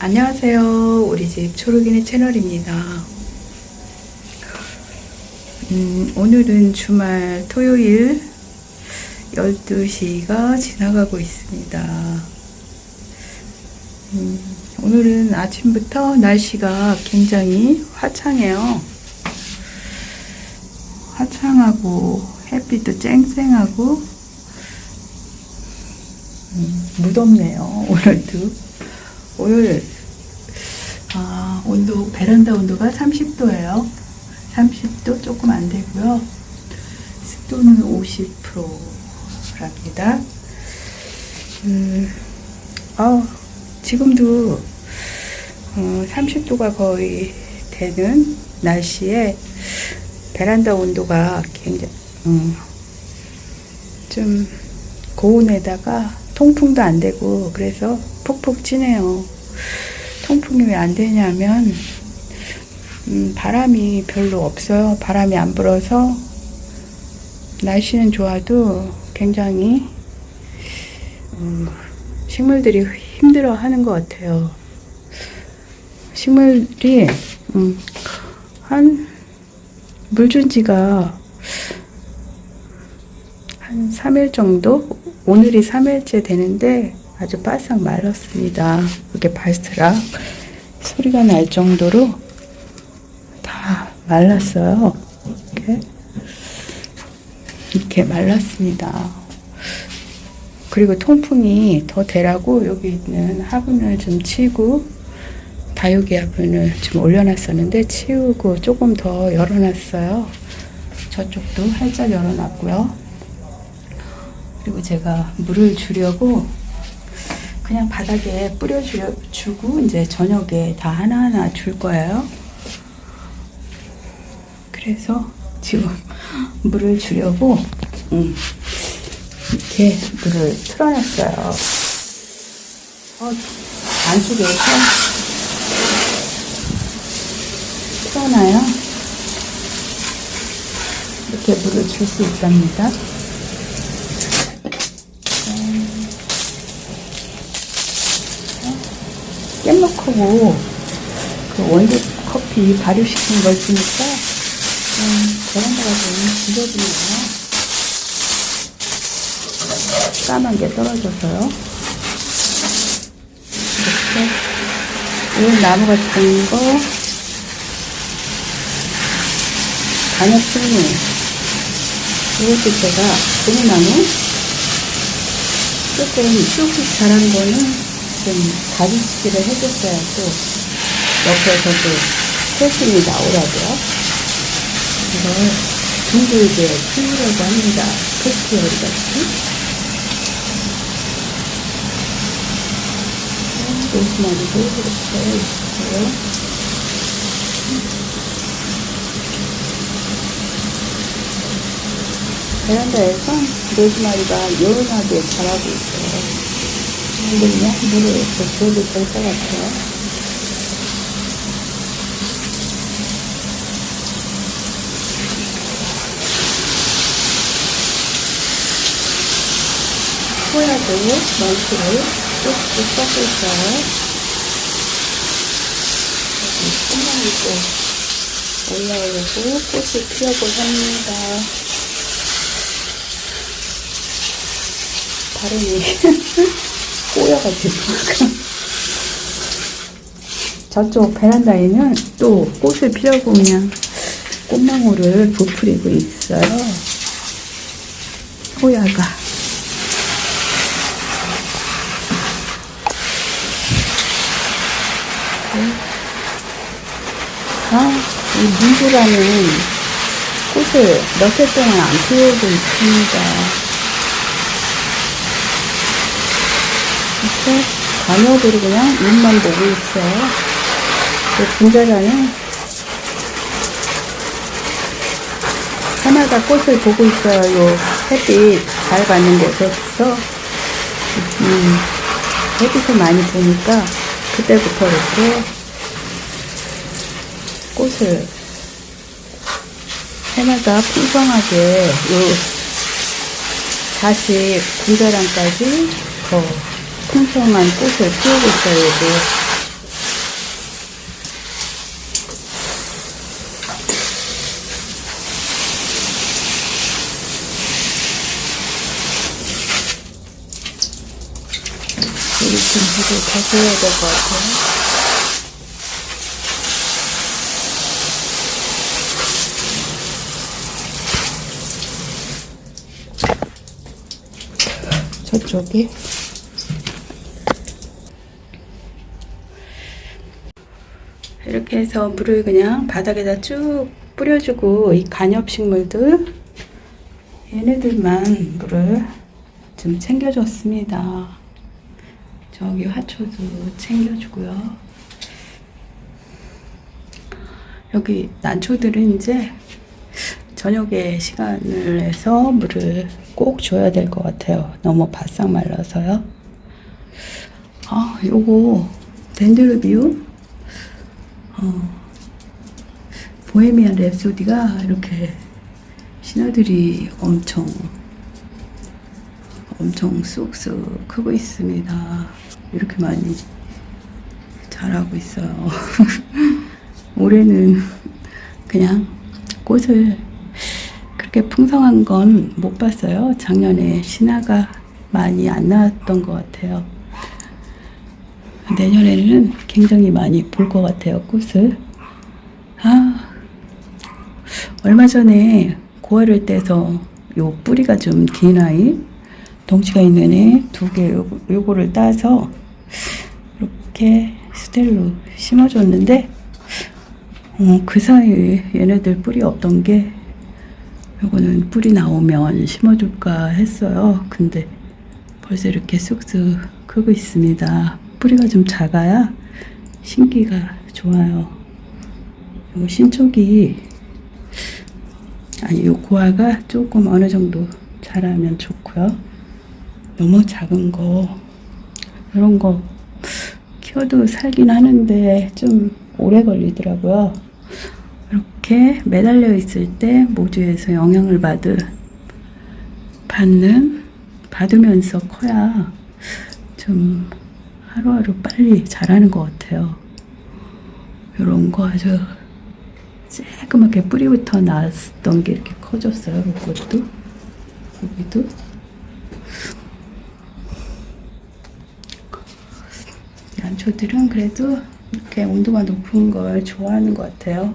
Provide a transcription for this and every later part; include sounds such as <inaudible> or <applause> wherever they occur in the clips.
안녕하세요. 우리 집 초록이네 채널입니다. 음, 오늘은 주말 토요일 12시가 지나가고 있습니다. 음, 오늘은 아침부터 날씨가 굉장히 화창해요. 화창하고 햇빛도 쨍쨍하고 음, 무덥네요. 오늘도. 오늘 아, 온도 베란다 온도가 30도예요. 30도 조금 안 되고요. 습도는 50%랍니다. 음, 아, 지금도 어, 30도가 거의 되는 날씨에 베란다 온도가 굉장히 음, 좀 고온에다가 통풍도 안 되고 그래서 푹푹 찌네요. 통풍이 왜 안 되냐면 음, 바람이 별로 없어요. 바람이 안 불어서 날씨는 좋아도 굉장히 음, 식물들이 힘들어 하는 것 같아요. 식물이 음, 한 물 준 지가 한 3일 정도? 오늘이 3일째 되는데 아주 바싹 말랐습니다. 이렇게 발스락 소리가 날 정도로 다 말랐어요. 이렇게 이렇게 말랐습니다. 그리고 통풍이 더 되라고 여기 있는 화분을 좀 치고 다육이 화분을 좀 올려놨었는데 치우고 조금 더 열어놨어요. 저쪽도 활짝 열어놨고요. 그리고 제가 물을 주려고 그냥 바닥에 뿌려주고 이제 저녁에 다 하나하나 줄 거예요. 그래서 지금 <laughs> 물을 주려고 음, 이렇게 물을 틀어놨어요. 어, 안쪽에서 틀어놔요. 이렇게 물을 줄 수 있답니다. 깻잎하고 그 원두 커피 발효시킨 걸 주니까 음, 베란다가 너무 지저분해요. 까만 게 떨어져서요. 이렇게 이 나무 같은 거 간역 식물 이것도 제가 고무나무 조금 쑥쑥 자란 거는 좀 가지치기를 해줬어야 또 옆에서도 새순이 나오라고요. 이걸 둥글게 키우려고 합니다. 토끼어리 같이. 로스마리도 이렇게 있어요. 베란다에서 로즈마리가 요란하게 자라고 있어요. 지금은요, 물을 이렇게 줘도 될 것 같아요. 소야도 멀티를. 소나무 또 올라오려고 꽃이 피려고 합니다. 발음이 꼬여가지고 저쪽 베란다에는 또 꽃을 피려고 그냥 꽃망울을 부풀리고 있어요. 호야가. 아, 이 민주라는 꽃을 몇 해 동안 안 피우고 있습니다. 이렇게 관여들이 그냥 눈만 보고 있어요. 분자라는 하나가 꽃을 보고 있어요. 요 햇빛 잘 받는 곳에서 음, 햇빛을 많이 보니까 그때부터 이렇게 꽃을 해마다 풍성하게 요 자식 분자랑까지 더 틈틈만 꽃을 피우고 있어요, 여기. 다시해야 될 것 같아요. 저쪽에 이렇게 해서 물을 그냥 바닥에다 쭉 뿌려주고 이 간엽식물들 얘네들만 물을 좀 챙겨줬습니다. 저기 화초도 챙겨주고요. 여기 난초들은 이제 저녁에 시간을 내서 물을 꼭 줘야 될 것 같아요. 너무 바싹 말라서요. 아, 요거 덴드르비움 어, 보헤미안 랩소디가 이렇게 신화들이 엄청 엄청 쑥쑥 크고 있습니다. 이렇게 많이 자라고 있어요. <laughs> 올해는 그냥 꽃을 그렇게 풍성한 건 못 봤어요. 작년에 신화가 많이 안 나왔던 것 같아요. 내년에는 굉장히 많이 볼 것 같아요, 꽃을. 아, 얼마 전에 고아를 떼서 요 뿌리가 좀 긴 아이, 덩치가 있는 애 두개 요거, 요거를 따서 이렇게 스텔로 심어줬는데, 어, 그 사이에 얘네들 뿌리 없던 게 요거는 뿌리 나오면 심어줄까 했어요. 근데 벌써 이렇게 쑥쑥 크고 있습니다. 뿌리가 좀 작아야 신기가 좋아요. 요 신쪽이 아니 요 고아가 조금 어느 정도 자라면 좋고요. 너무 작은 거 이런 거 키워도 살긴 하는데 좀 오래 걸리더라고요. 이렇게 매달려 있을 때 모주에서 영향을 받은 받는 받으면서 커야 좀 하루하루 빨리 자라는 것 같아요. 이런 거 아주 쬐끄맣게 뿌리부터 나왔던 게 이렇게 커졌어요. 이것도 여기도 양초들은 그래도 이렇게 온도가 높은 걸 좋아하는 것 같아요.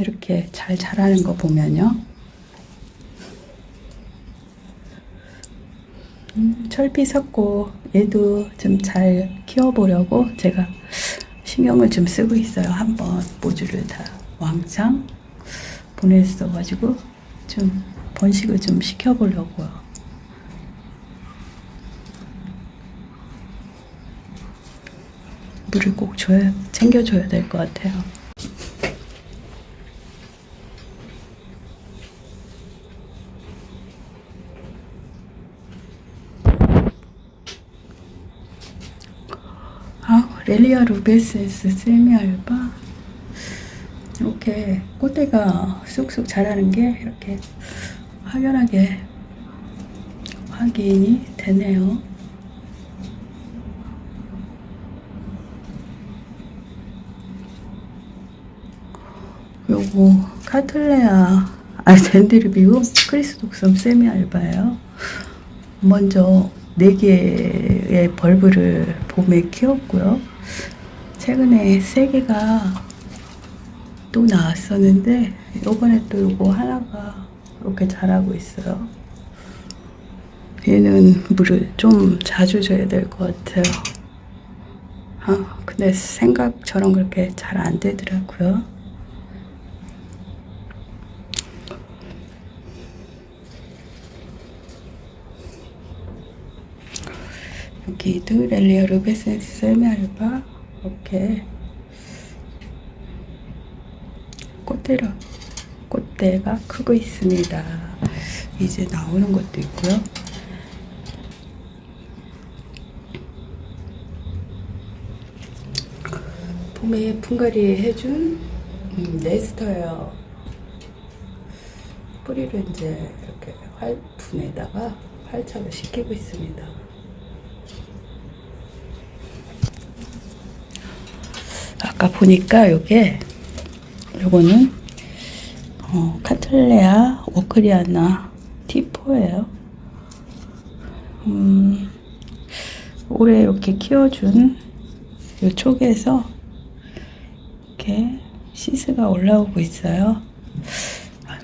이렇게 잘 자라는 거 보면요. 음, 철피 섞고 얘도 좀 잘 키워보려고 제가 신경을 좀 쓰고 있어요. 한번 모주를 다 왕창 보냈어가지고 좀 번식을 좀 시켜보려고요. 물을 꼭 줘야, 챙겨줘야 될 것 같아요. 아, 렐리아 루베스에스 셀미알바 이렇게 꽃대가 쑥쑥 자라는 게 이렇게 확연하게 확인이 되네요. 요거 카틀레아 아센드르비움 크리스독섬 세미알바예요. 먼저 네 개의 벌브를 봄에 키웠고요. 최근에 세 개가 또 나왔었는데 이번에 또 요거 하나가 이렇게 자라고 있어요. 얘는 물을 좀 자주 줘야 될 것 같아요. 아, 근데 생각처럼 그렇게 잘 안 되더라고요. 여기도 렐리아 루베센스 셀메알바 이렇게 꽃대로 꽃대가 크고 있습니다. 이제 나오는 것도 있고요. 봄에 분갈이 해준 음, 네스터예요. 뿌리를 이제 이렇게 활분에다가 활착을 시키고 있습니다. 아까 보니까 요게 요거는 어, 카틀레아 오크리아나 T4예요. 음, 올해 이렇게 키워준 요 쪽에서 이렇게 시스가 올라오고 있어요.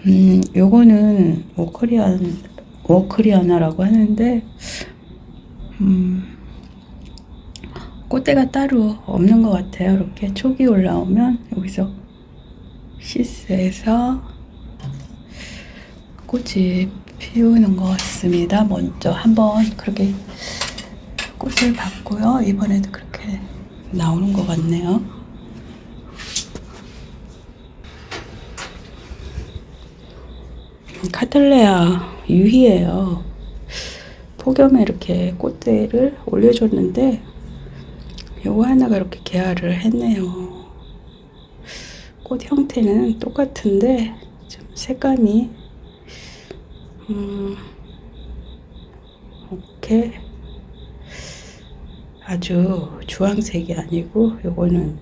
음, 요거는 오크리안, 오크리아나라고 하는데, 음, 꽃대가 따로 없는 것 같아요. 이렇게 촉이 올라오면 여기서 시스에서 꽃이 피우는 것 같습니다. 먼저 한번 그렇게 꽃을 봤고요. 이번에도 그렇게 나오는 것 같네요. 카틀레아 유희예요. 폭염에 이렇게 꽃대를 올려줬는데 요거 하나가 이렇게 개화를 했네요. 꽃 형태는 똑같은데 좀 색감이 음 이렇게 아주 주황색이 아니고 요거는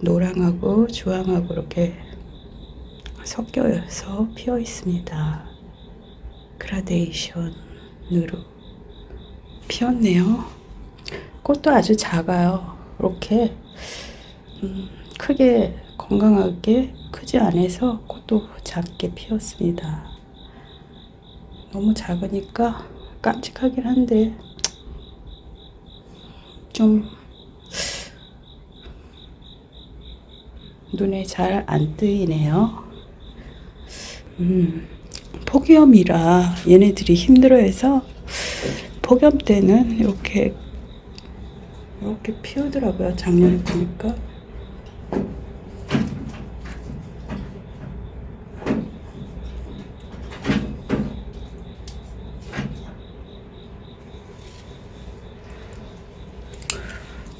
노랑하고 주황하고 이렇게 섞여서 피어 있습니다. 그라데이션으로 피었네요. 꽃도 아주 작아요. 이렇게 음, 크게 건강하게 크지 않아서 꽃도 작게 피었습니다. 너무 작으니까 깜찍하긴 한데 좀 눈에 잘 안 뜨이네요. 음, 폭염이라 얘네들이 힘들어해서 폭염 때는 이렇게 이렇게 피우더라고요. 작년에 보니까.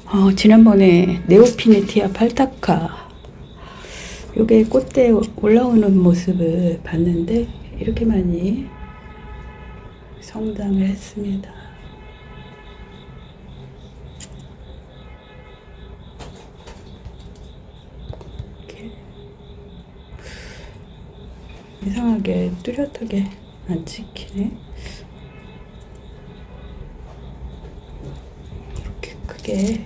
어, 지난번에 네오피네티아 팔타카 요게 꽃대 올라오는 모습을 봤는데 이렇게 많이 성장을 했습니다. 이상하게 뚜렷하게 안 찍히네. 이렇게 크게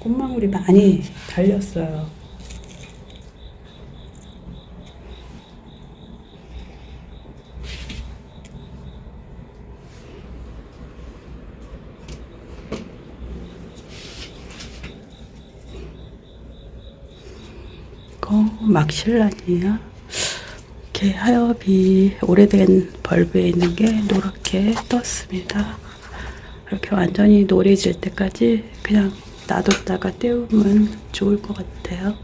꽃망울이 많이 달렸어요. 이거 막실란이야. 이렇게 하엽이 오래된 벌브에 있는 게 노랗게 떴습니다. 이렇게 완전히 노래질 때까지 그냥 놔뒀다가 떼우면 좋을 것 같아요.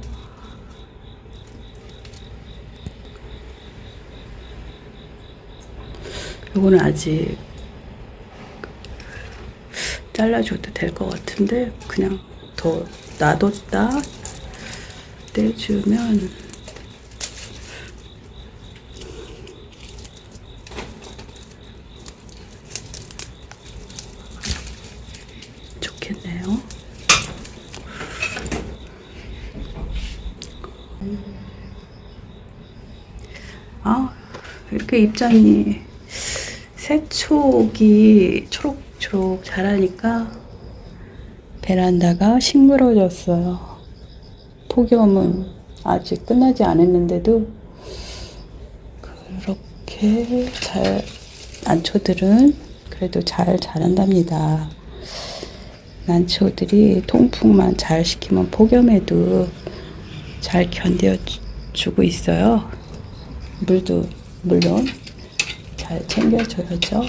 이거는 아직 잘라줘도 될 것 같은데 그냥 더 놔뒀다 떼주면 좋겠네요. 아, 이렇게 입장이 새촉이 초록초록 자라니까 베란다가 싱그러졌어요. 폭염은 아직 끝나지 않았는데도 그렇게 잘 난초들은 그래도 잘 자란답니다. 난초들이 통풍만 잘 시키면 폭염에도 잘 견뎌주고 있어요. 물도 물론 잘 챙겨줘야죠.